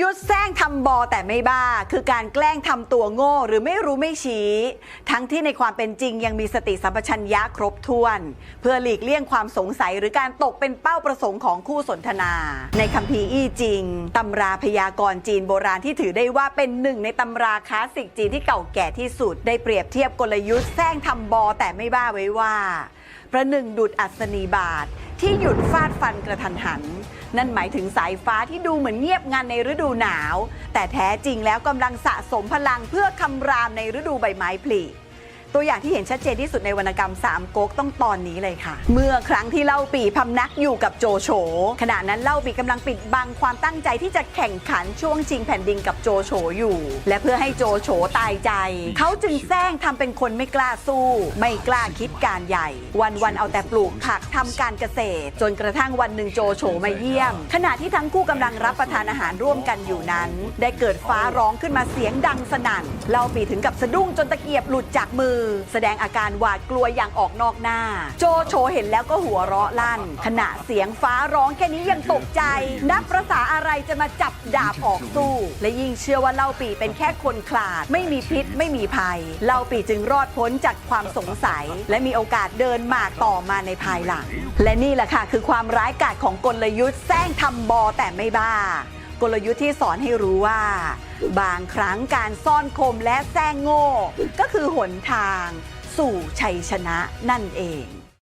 ยุทธ์แซงทำบอแต่ไม่บ้า คือการแกล้งทำตัวโง่หรือไม่รู้ไม่ชี้ ทั้งที่ในความเป็นจริงยังมีสติสัมปชัญญะครบถ้วน เพื่อหลีกเลี่ยงความสงสัยหรือการตกเป็นเป้าประสงค์ของคู่สนทนา ในคัมภีร์อี้จริงตำราพยากรณ์จีนโบราณที่ถือได้ว่าเป็นหนึ่งในตำราคลาสสิกจีนที่เก่าแก่ที่สุด ได้เปรียบเทียบกลยุทธ์แซงทำบอแต่ไม่บ้าไว้ว่าประหนึ่งดุดอัศนีบาท ที่หยุดฟาดฟันกระทันหัน นั่นหมายถึงสายฟ้าที่ดูเหมือนเงียบงันในฤดูหนาว แต่แท้จริงแล้วกำลังสะสมพลังเพื่อคำรามในฤดูใบไม้ผลิ ตัวอย่างที่เห็นชัดเจนที่สุดในวรรณกรรมสามก๊กต้องตอนนี้เลยค่ะ เมื่อครั้งที่เล่าปีพำนักอยู่กับโจโฉขณะนั้นเล่าปีกำลังปิดบังความตั้งใจที่จะแข่งขันช่วงชิงแผ่นดินกับโจโฉอยู่ และเพื่อให้โจโฉตายใจ เขาจึงแซงทำเป็นคนไม่กล้าสู้ ไม่กล้าคิดการใหญ่ วันวันๆเอาแต่ปลูกผักทำการเกษตร จนกระทั่งวันหนึ่งโจโฉมาเยี่ยม ขณะที่ทั้งคู่กำลังรับประทานอาหารร่วมกันอยู่นั้น ได้เกิดฟ้าร้องขึ้นมาเสียงดังสนั่นเล่าปีถึงกับสะดุ้งจนตะเกียบหลุดจากมืออแสดงอาการหวาดกลัวอย่างออกนอกหน้า โจโฉเห็นแล้วก็หัวเราะลั่น ขณะเสียงฟ้าร้องแค่นี้ยังตกใจ นับประษาอะไรจะมาจับดาบออกสู้ และยิ่งเชื่อว่าเล่าปีเป็นแค่คนขลาด ไม่มีพิษไม่มีภัย เล่าปีจึงรอดพ้นจากความสงสัย และมีโอกาสเดินหมากต่อมาในภายหลัง และนี่แหละค่ะคือความร้ายกาจของกลยุทธ์แซงทำบอแต่ไม่บ้า กลยุทธ์ที่สอนให้รู้ว่า บางครั้งการซ่อนคมและแซงโง่ ก็คือหนทางสู่ชัยชนะนั่นเอง